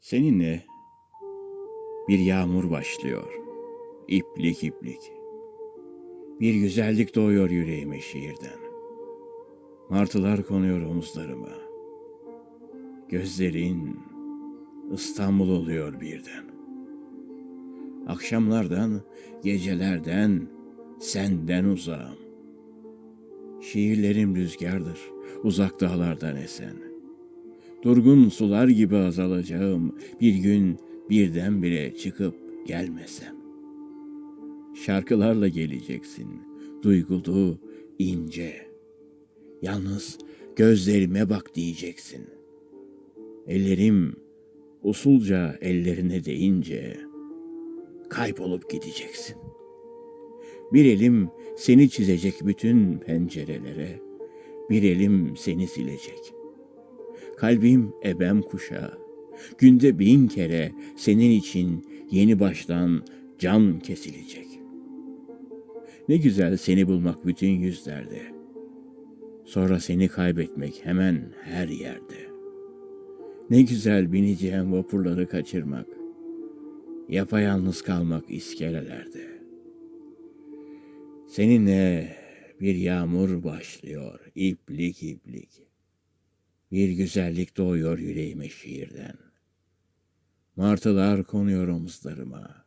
Seninle bir yağmur başlıyor. İplik iplik. Bir güzellik doğuyor yüreğime şiirden. Martılar konuyor omuzlarıma. Gözlerin İstanbul oluyor birden. Akşamlardan, gecelerden, senden uzağım. Şiirlerim rüzgardır, uzak dağlardan esen. Durgun sular gibi azalacağım bir gün birdenbire çıkıp gelmesem. Şarkılarla geleceksin, duygulu, ince. Yalnız gözlerime bak diyeceksin. Ellerim usulca ellerine değince kaybolup gideceksin. Bir elim seni çizecek bütün pencerelere, bir elim seni silecek. Kalbim ebem kuşağı. Günde bin kere senin için yeni baştan can kesilecek. Ne güzel seni bulmak bütün yüzlerde. Sonra seni kaybetmek hemen her yerde. Ne güzel bineceğim vapurları kaçırmak. Yapayalnız kalmak iskelelerde. Seninle bir yağmur başlıyor, iplik iplik. Bir güzellik doğuyor yüreğime şiirden. Martılar konuyor omuzlarıma.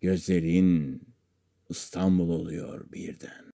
Gözlerin İstanbul oluyor birden.